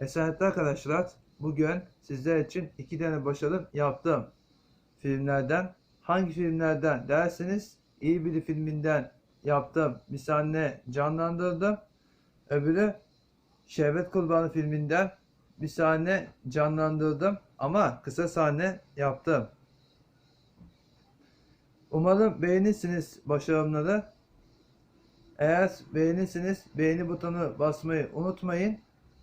Esenlikler arkadaşlar. Bugün sizler için iki tane başarım yaptım. Filmlerden. Hangi filmlerden derseniz iyi bir filminden yaptım. Bir sahne canlandırdım. Öbürü Şehvet Kurbanı filminden bir sahne canlandırdım. Ama kısa sahne yaptım. Umarım beğenirsiniz başarımları. Eğer beğenirseniz beğeni butonu basmayı unutmayın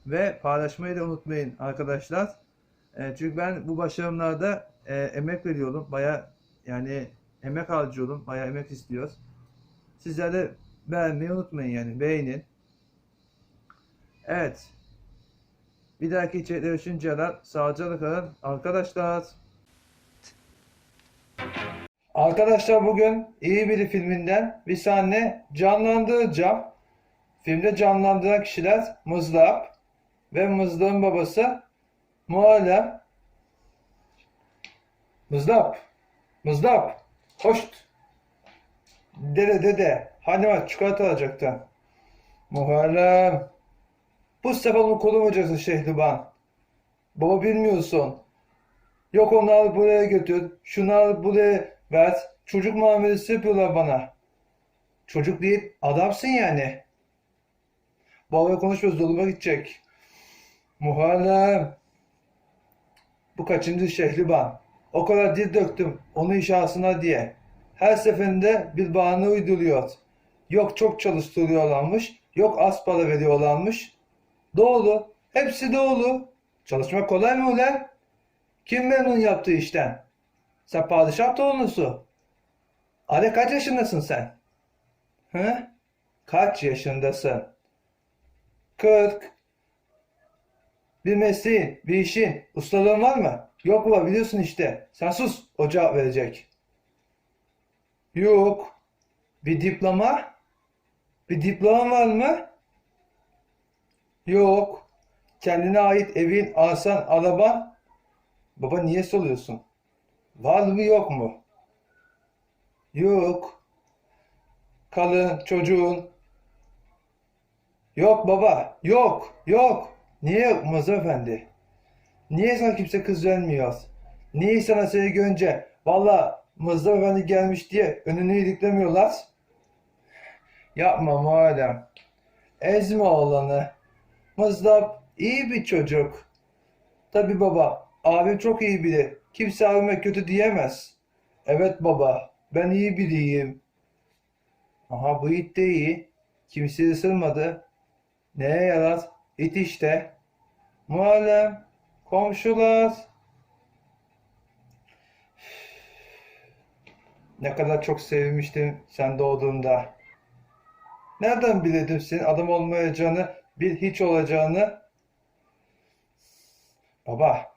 ve paylaşmayı da unutmayın arkadaşlar. E, çünkü ben bu başarımlarda e, emek veriyorum. Baya yani emek harcıyorum. Baya emek istiyoruz. Sizler de beğenmeyi unutmayın yani. Beğenin. Evet. Bir dahaki içerikte görüşünceye kadar sağlıcakla kalın arkadaşlar. Arkadaşlar bugün iyi biri filminden bir sahne canlandıracağım. Filmde canlandıran kişiler Mızrap ve Mızrap'ın babası Muallem. Mızrap, Mızrap, hoş. Dede dede, hani var çikolata alacaktın. Muharrem, bu sefer onu korumayacaksın Şehriban. Baba bilmiyorsun. Yok onu al buraya götür. Şunu al buraya ver. Çocuk muamelesi yapıyorlar bana. Çocuk değil, adamsın yani. Babaya konuşmuyoruz, doluma gidecek. Muharrem. Bu kaçıncı Şehriban? O kadar dil döktüm onu inşasına diye. Her seferinde bir bahane uyduruyor. Yok çok çalıştırıyorlarmış, yok az para veriyorlarmış. Doğru, hepsi doğru. Çalışmak kolay mı ulan? Kim memnun yaptığı işten? Sen padişah torunusu. Ali kaç yaşındasın sen? Hı? Kaç yaşındasın? Kırk. Bir mesleğin, bir işin, ustalığın var mı? Yok baba biliyorsun işte. Sen sus, o cevap verecek. Yok. Bir diploma? Bir diploman var mı? Yok. Kendine ait evin, arsan, araban? Baba niye soruyorsun? Var mı yok mu? Yok. Kalın çocuğun. Yok baba. Yok. Yok. Niye Mazhar Efendi? Niye sana kimse kız vermiyor? Niye sana seni görünce valla Mazhar Efendi gelmiş diye önünü iliklemiyorlar? Yapma madem. Ezme oğlanı. Mızrap iyi bir çocuk. Tabi baba, abim çok iyi biri. Kimse abime kötü diyemez. Evet baba, ben iyi biriyim. Aha bu it de iyi. Kimse ısırmadı. Neye yarar? İt işte. Muallem, komşular. Ne kadar çok sevmiştim sen doğduğunda. Nereden bilirdim senin adam olmayacağını, bir hiç olacağını? Baba,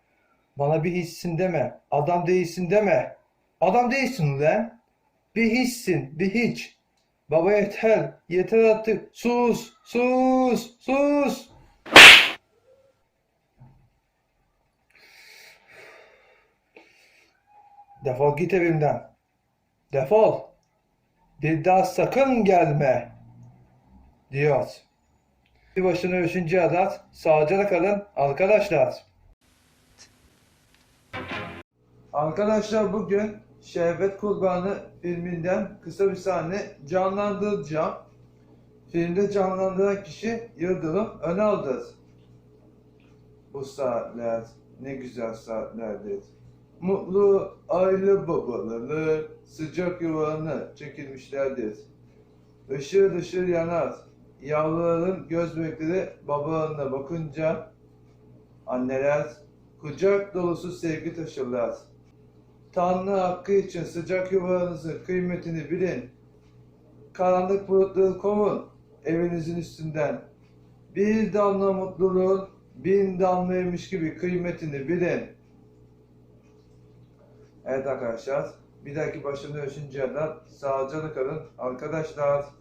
bana bir hiçsin deme, adam değilsin deme. Adam değilsin ulan. Bir hiçsin, bir hiç. Baba yeter, yeter artık. Sus, sus, sus. Defol git evimden. Defol. Bir daha sakın gelme. Diyor. Bir başına üçüncü adat. Sağlıcakla kalın arkadaşlar. Arkadaşlar bugün Şehvet Kurbanı filminden kısa bir sahne canlandıracağım. Filmde canlandıran kişi Yıldırım Önal'dır. Bu saatler ne güzel saatlerdir. Mutlu aile babaları sıcak yuvalarına çekilmişlerdir. Işır ışır yanar. Yavruların göz bekleri babalarına bakınca anneler kucak dolusu sevgi taşırlar. Tanrı hakkı için sıcak yuvanızın kıymetini bilin. Karanlık bulutları kovun evinizin üstünden. Bir damla mutluluğun bin damlaymış gibi kıymetini bilin. Evet arkadaşlar, bir dahaki başımda üçüncü yerden sağlıcakla kalın arkadaşlar.